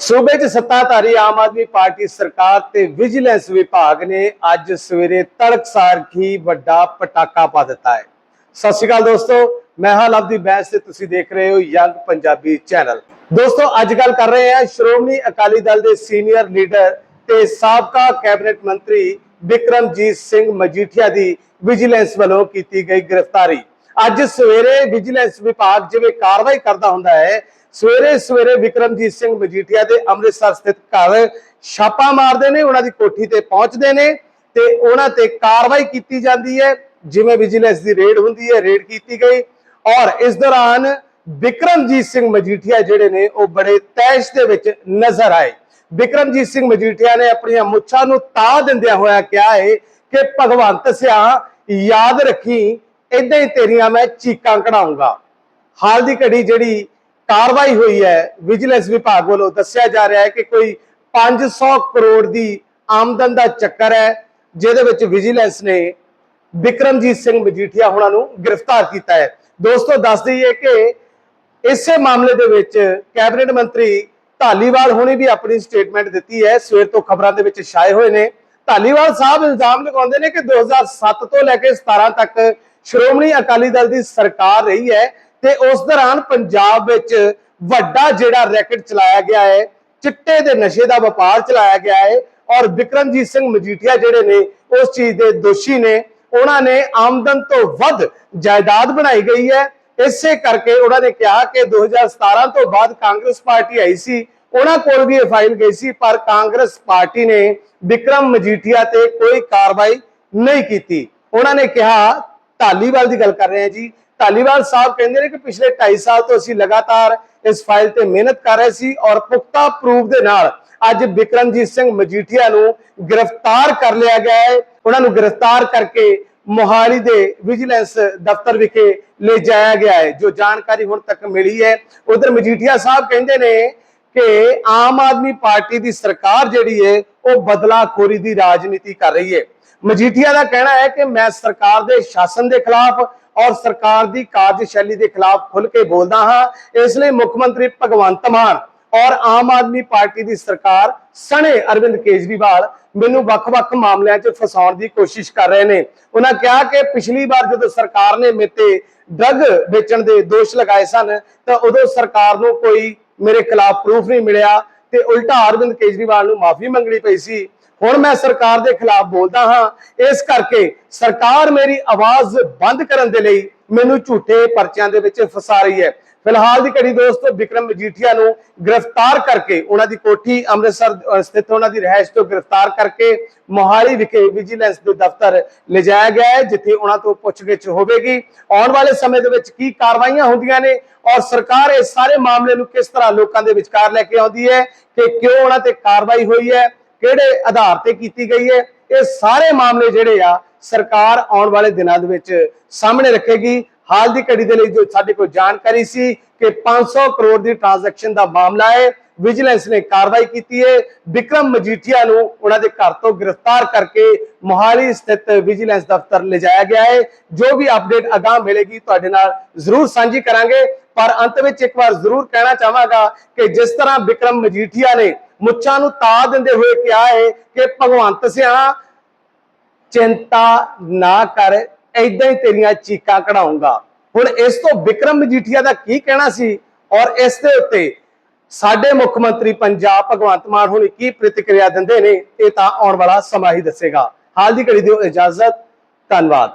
ਸੂਬੇ 'ਚ ਸੱਤਾਧਾਰੀ ਆਮ ਆਦਮੀ ਪਾਰਟੀ ਸਰਕਾਰ ਤੇ ਵਿਜੀਲੈਂਸ ਵਿਭਾਗ ਨੇ ਅੱਜ ਸਵੇਰੇ ਤੜਕਸਾਰ ਹੀ ਵੱਡਾ ਪਟਾਕਾ ਪਾ ਦਿੱਤਾ ਹੈ। ਸਤਿ ਸ਼੍ਰੀ ਅਕਾਲ ਦੋਸਤੋ, ਮੈਂ ਹਾਂ ਲਵਦੀ ਬੈਂਸ ਤੇ ਤੁਸੀਂ ਦੇਖ ਰਹੇ ਹੋ ਯੰਗ ਪੰਜਾਬੀ ਚੈਨਲ। ਦੋਸਤੋ, ਅੱਜ ਗੱਲ ਕਰ ਰਹੇ ਹਾਂ ਸ਼੍ਰੋਮਣੀ ਅਕਾਲੀ ਦਲ ਦੇ ਸੀਨੀਅਰ ਲੀਡਰ ਤੇ ਸਾਬਕਾ ਕੈਬਨਿਟ ਮੰਤਰੀ ਵਿਕਰਮਜੀਤ ਸਿੰਘ ਮਜੀਠੀਆ ਦੀ ਵਿਜੀਲੈਂਸ ਵੱਲੋਂ ਕੀਤੀ ਗਈ ਗ੍ਰਿਫਤਾਰੀ। ਅੱਜ ਸਵੇਰੇ ਵਿਜੀਲੈਂਸ ਵਿਭਾਗ ਜਿਵੇਂ ਕਾਰਵਾਈ ਕਰਦਾ ਹੁੰਦਾ ਹੈ, ਸਵੇਰੇ ਸਵੇਰੇ ਵਿਕਰਮਜੀਤ ਸਿੰਘ ਮਜੀਠੀਆ ਦੇ ਅੰਮ੍ਰਿਤਸਰ ਸਥਿਤ ਘਰ ਛਾਪਾ ਮਾਰਦੇ ਨੇ, ਉਹਨਾਂ ਦੀ ਕੋਠੀ ਤੇ ਪਹੁੰਚਦੇ ਨੇ ਤੇ ਉਹਨਾਂ ਤੇ ਕਾਰਵਾਈ ਕੀਤੀ ਜਾਂਦੀ ਹੈ, ਜਿਵੇਂ ਵਿਜੀਲੈਂਸ ਦੀ ਰੇਡ ਹੁੰਦੀ ਹੈ, ਰੇਡ ਕੀਤੀ ਗਈ ਔਰ ਇਸ ਦੌਰਾਨ ਵਿਕਰਮਜੀਤ ਸਿੰਘ ਮਜੀਠੀਆ ਜਿਹੜੇ ਨੇ, ਉਹ ਬੜੇ ਤੈਸ਼ ਦੇ ਵਿੱਚ ਨਜ਼ਰ ਆਏ। ਵਿਕਰਮਜੀਤ ਸਿੰਘ ਮਜੀਠੀਆ ਨੇ ਆਪਣੀਆਂ ਮੁੱਛਾਂ ਨੂੰ ਤਾ ਦਿੰਦਿਆਂ ਹੋਇਆ ਕਿਹਾ ਹੈ ਕਿ ਭਗਵੰਤ ਸਿਆ, ਯਾਦ ਰੱਖੀ ਇਦਾਂ ਹੀ ਤੇਰੀਆਂ ਮੈਂ ਚੀਕਾਂ ਕਢਾਉਂਗਾ। ਹਾਲ ਦੀ ਘੜੀ ਜਿਹੜੀ ਕਾਰਵਾਈ ਹੋਈ ਹੈ, ਵਿਜੀਲੈਂਸ ਵਿਭਾਗ ਵੱਲੋਂ ਦੱਸਿਆ ਜਾ ਰਿਹਾ ਹੈ ਕਿ ਕੋਈ 500 ਕਰੋੜ ਦੀ ਆਮਦਨ ਦਾ ਚੱਕਰ ਹੈ, ਜਿਹਦੇ ਵਿੱਚ ਵਿਜੀਲੈਂਸ ਨੇ ਵਿਕਰਮਜੀਤ ਸਿੰਘ ਮਜੀਠੀਆ ਹੋਣਾ ਨੂੰ ਗ੍ਰਿਫਤਾਰ ਕੀਤਾ ਹੈ। ਦੋਸਤੋ, ਦੱਸ ਦਈਏ ਕਿ ਇਸੇ ਮਾਮਲੇ ਦੇ ਵਿੱਚ ਕੈਬਨਿਟ ਮੰਤਰੀ ਢਾਲੀਵਾਲ ਹੁਣੇ ਵੀ ਆਪਣੀ ਸਟੇਟਮੈਂਟ ਦਿੱਤੀ ਹੈ। ਸਵੇਰ ਤੋਂ ਖਬਰਾਂ ਦੇ ਵਿੱਚ ਛਾਏ ਹੋਏ ਨੇ। ਢਾਲੀਵਾਲ ਸਾਹਿਬ ਇਲਜ਼ਾਮ ਲਗਾਉਂਦੇ ਨੇ ਕਿ 2007 ਤੋਂ ਲੈ ਕੇ 17 ਤੱਕ ਸ਼੍ਰੋਮਣੀ ਅਕਾਲੀ ਦਲ ਦੀ ਸਰਕਾਰ ਰਹੀ ਹੈ ਤੇ ਉਸ ਦੌਰਾਨ ਪੰਜਾਬ ਵਿੱਚ ਵੱਡਾ ਜਿਹੜਾ ਰੈਕਟ ਚਲਾਇਆ ਗਿਆ ਹੈ, ਚਿੱਟੇ ਦੇ ਨਸ਼ੇ ਦਾ ਵਪਾਰ ਚਲਾਇਆ ਗਿਆ ਹੈ ਔਰ ਵਿਕਰਮਜੀਤ ਸਿੰਘ ਮਜੀਠੀਆ ਜਿਹੜੇ ਨੇ, ਉਸ ਚੀਜ਼ ਦੇ ਦੋਸ਼ੀ ਨੇ, ਉਹਨਾਂ ਨੇ ਆਮਦਨ ਤੋਂ ਵੱਧ ਜਾਇਦਾਦ ਬਣਾਈ ਗਈ ਹੈ। ਇਸੇ ਕਰਕੇ ਉਹਨਾਂ ਨੇ ਕਿਹਾ ਕਿ 2017 ਤੋਂ ਬਾਅਦ ਕਾਂਗਰਸ ਪਾਰਟੀ ਆਈ ਸੀ, ਉਹਨਾਂ ਕੋਲ ਵੀ ਇਹ ਫਾਈਲ ਗਈ ਸੀ, ਪਰ ਕਾਂਗਰਸ ਪਾਰਟੀ ਨੇ ਵਿਕਰਮ ਮਜੀਠੀਆ ਤੇ ਕੋਈ ਕਾਰਵਾਈ ਨਹੀਂ ਕੀਤੀ। ਉਹਨਾਂ ਨੇ ਕਿਹਾ ਢਾਲੀਵਾਲ ਦੀ ਗੱਲ ਕਰ ਰਹੇ ਹਾਂ ਜੀ। ਢਾਲੀਵਾਲ ਸਾਹਿਬ ਕਹਿੰਦੇ ਨੇ ਕਿ ਪਿਛਲੇ 2.5 ਸਾਲ ਤੋਂ ਅਸੀਂ ਲਗਾਤਾਰ ਇਸ ਫਾਈਲ ਤੇ ਮਿਹਨਤ ਕਰ ਰਹੇ ਸੀ ਔਰ ਪੁਖਤਾ ਪ੍ਰੂਫ ਦੇ ਨਾਲ ਅੱਜ ਬਿਕਰਮਜੀਤ ਸਿੰਘ ਮਜੀਠੀਆ ਨੂੰ ਗ੍ਰਿਫਤਾਰ ਕਰ ਲਿਆ ਗਿਆ ਹੈ। ਉਹਨਾਂ ਨੂੰ ਗ੍ਰਿਫਤਾਰ ਕਰਕੇ ਮੋਹਾਲੀ ਦੇ ਵਿਜੀਲੈਂਸ ਦਫ਼ਤਰ ਵਿਖੇ ਲੈ ਜਾਇਆ ਗਿਆ ਹੈ। ਜੋ ਜਾਣਕਾਰੀ ਹੁਣ ਤੱਕ ਮਿਲੀ ਹੈ। ਉਧਰ ਮਜੀਠੀਆ ਸਾਹਿਬ ਕਹਿੰਦੇ ਨੇ ਕਿ ਆਮ ਆਦਮੀ ਪਾਰਟੀ ਦੀ ਸਰਕਾਰ ਜਿਹੜੀ ਹੈ ਉਹ ਬਦਲਾਖੋਰੀ ਦੀ ਰਾਜਨੀਤੀ ਕਰ ਰਹੀ ਹੈ ਮਜੀਠੀਆ ਦਾ ਕਹਿਣਾ ਹੈ ਕਿ ਮੈਂ ਸਰਕਾਰ ਦੇ ਸ਼ਾਸਨ ਦੇ ਖਿਲਾਫ ਔਰ ਸਰਕਾਰ ਦੀ ਕਾਰਜਸ਼ੈਲੀ ਦੇ ਖਿਲਾਫ ਖੁੱਲ ਕੇ ਬੋਲਦਾ ਹਾਂ। ਇਸ ਲਈ ਮੁੱਖ ਮੰਤਰੀ ਭਗਵੰਤ ਮਾਨ ਔਰ ਆਮ ਆਦਮੀ ਪਾਰਟੀ ਦੀ ਸਰਕਾਰ ਸਣੇ ਅਰਵਿੰਦ ਕੇਜਰੀਵਾਲ ਮੈਨੂੰ ਵੱਖ-ਵੱਖ ਮਾਮਲਿਆਂ 'ਚ ਫਸਾਉਣ ਦੀ ਕੋਸ਼ਿਸ਼ ਕਰ ਰਹੇ ਨੇ। ਉਹਨਾਂ ਕਿਹਾ ਕਿ ਪਿਛਲੀ ਵਾਰ ਜਦੋਂ ਸਰਕਾਰ ਨੇ ਮੇਤੇ ਡਰਗ ਵੇਚਣ ਦੇ ਦੋਸ਼ ਲਗਾਏ ਸਨ, ਤਾਂ ਉਦੋਂ ਸਰਕਾਰ ਨੂੰ ਕੋਈ ਮੇਰੇ ਖਿਲਾਫ ਪ੍ਰੂਫ ਨਹੀਂ ਮਿਲਿਆ ਤੇ ਉਲਟਾ ਅਰਵਿੰਦ ਕੇਜਰੀਵਾਲ ਨੂੰ ਮਾਫੀ ਮੰਗਣੀ ਪਈ ਸੀ। ਹੁਣ ਮੈਂ ਸਰਕਾਰ ਦੇ ਖਿਲਾਫ ਬੋਲਦਾ ਹਾਂ। ਇਸ ਕਰਕੇ ਸਰਕਾਰ ਮੇਰੀ ਆਵਾਜ਼ ਬੰਦ ਕਰਨ ਦੇ ਲਈ ਮੈਨੂੰ ਝੂਠੇ ਪਰਚਿਆਂ ਦੇ ਵਿੱਚ ਫਸਾ ਰਹੀ ਹੈ। ਫਿਲਹਾਲ ਦੀ ਘੜੀ ਦੋਸਤੋ, ਵਿਕਰਮ ਮਜੀਠੀਆ ਨੂੰ ਗ੍ਰਿਫਤਾਰ ਕਰਕੇ ਉਹਨਾਂ ਦੀ ਕੋਠੀ ਅੰਮ੍ਰਿਤਸਰ ਸਥਿਤ ਉਹਨਾਂ ਦੀ ਰਹਿائش ਤੋਂ ਗ੍ਰਿਫਤਾਰ ਕਰਕੇ ਮੋਹਾਲੀ ਵਿਖੇ ਵਿਜੀਲੈਂਸ ਦੇ ਦਫ਼ਤਰ ਲਿਜਾਇਆ ਗਿਆ ਹੈ, ਜਿੱਥੇ ਉਹਨਾਂ ਤੋਂ ਪੁੱਛਗਿੱਛ ਹੋਵੇਗੀ। ਆਉਣ ਵਾਲੇ ਸਮੇਂ ਦੇ ਵਿੱਚ ਕੀ ਕਾਰਵਾਈਆਂ ਹੁੰਦੀਆਂ ਨੇ ਔਰ ਸਰਕਾਰ ਇਹ ਸਾਰੇ ਮਾਮਲੇ ਨੂੰ ਕਿਸ ਤਰ੍ਹਾਂ ਲੋਕਾਂ ਦੇ ਵਿਚਕਾਰ ਲੈ ਕੇ ਆਉਂਦੀ ਹੈ ਕਿ ਕਿਉਂ ਉਹਨਾਂ ਤੇ ਕਾਰਵਾਈ ਹੋਈ ਹੈ, ਕਿਹੜੇ ਆਧਾਰ ਤੇ ਕੀਤੀ ਗਈ ਹੈ, ਇਹ ਸਾਰੇ ਮਾਮਲੇ ਜਿਹੜੇ ਆ ਸਰਕਾਰ ਆਉਣ ਵਾਲੇ ਦਿਨਾਂ ਦੇ ਵਿੱਚ ਸਾਹਮਣੇ ਰੱਖੇਗੀ। ਹਾਲ ਦੀ ਘੜੀ ਦੇ ਲਈ ਜੋ ਸਾਡੇ ਕੋਲ ਜਾਣਕਾਰੀ ਸੀ ਕਿ 500 ਕਰੋੜ ਦੀ ਟ੍ਰਾਂਜੈਕਸ਼ਨ ਦਾ ਮਾਮਲਾ ਹੈ। ਵਿਜੀਲੈਂਸ ਨੇ ਕਾਰਵਾਈ ਕੀਤੀ ਹੈ। ਵਿਕਰਮ ਮਜੀਠੀਆ ਨੂੰ ਉਹਨਾਂ ਦੇ ਘਰ ਤੋਂ ਗ੍ਰਿਫਤਾਰ ਕਰਕੇ ਮੋਹਾਲੀ ਸਥਿਤ ਵਿਜੀਲੈਂਸ ਦਫ਼ਤਰ ਲਿਜਾਇਆ ਗਿਆ ਹੈ। ਜੋ ਵੀ ਅਪਡੇਟ ਅਗਾਹ ਮਿਲੇਗੀ ਤੁਹਾਡੇ ਨਾਲ ਜ਼ਰੂਰ ਸਾਂਝੀ ਕਰਾਂਗੇ। ਪਰ ਅੰਤ ਵਿੱਚ ਇੱਕ ਵਾਰ ਜ਼ਰੂਰ ਕਹਿਣਾ ਚਾਹਾਂਗਾ ਕਿ ਜਿਸ ਤਰ੍ਹਾਂ ਵਿਕਰਮ ਮਜੀਠੀਆ ਨੇ ਮੁੱਛਾਂ ਨੂੰ ਤਾ ਦਿੰਦੇ ਹੋਏ ਕਿਹਾ ਹੈ ਕਿ ਭਗਵੰਤ ਸਿਆ ਚਿੰਤਾ ਨਾ ਕਰ ਐਦਾਂ ਹੀ ਤੇਰੀਆਂ ਚੀਕਾਂ ਕਢਾਉਂਗਾ। ਹੁਣ ਇਸ ਤੋਂ ਵਿਕਰਮ ਮਜੀਠੀਆ ਦਾ ਕੀ ਕਹਿਣਾ ਸੀ? ਔਰ ਇਸ ਦੇ ਉੱਤੇ ਸਾਡੇ ਮੁੱਖ ਮੰਤਰੀ ਪੰਜਾਬ ਭਗਵੰਤ ਮਾਨ ਹੁਣ ਕੀ ਪ੍ਰਤੀਕਿਰਿਆ ਦਿੰਦੇ ਨੇ, ਇਹ ਤਾਂ ਆਉਣ ਵਾਲਾ ਸਮਾਂ ਹੀ ਦੱਸੇਗਾ। ਹਾਲ ਦੀ ਘੜੀ ਦਿਓ ਇਜਾਜ਼ਤ, ਧੰਨਵਾਦ।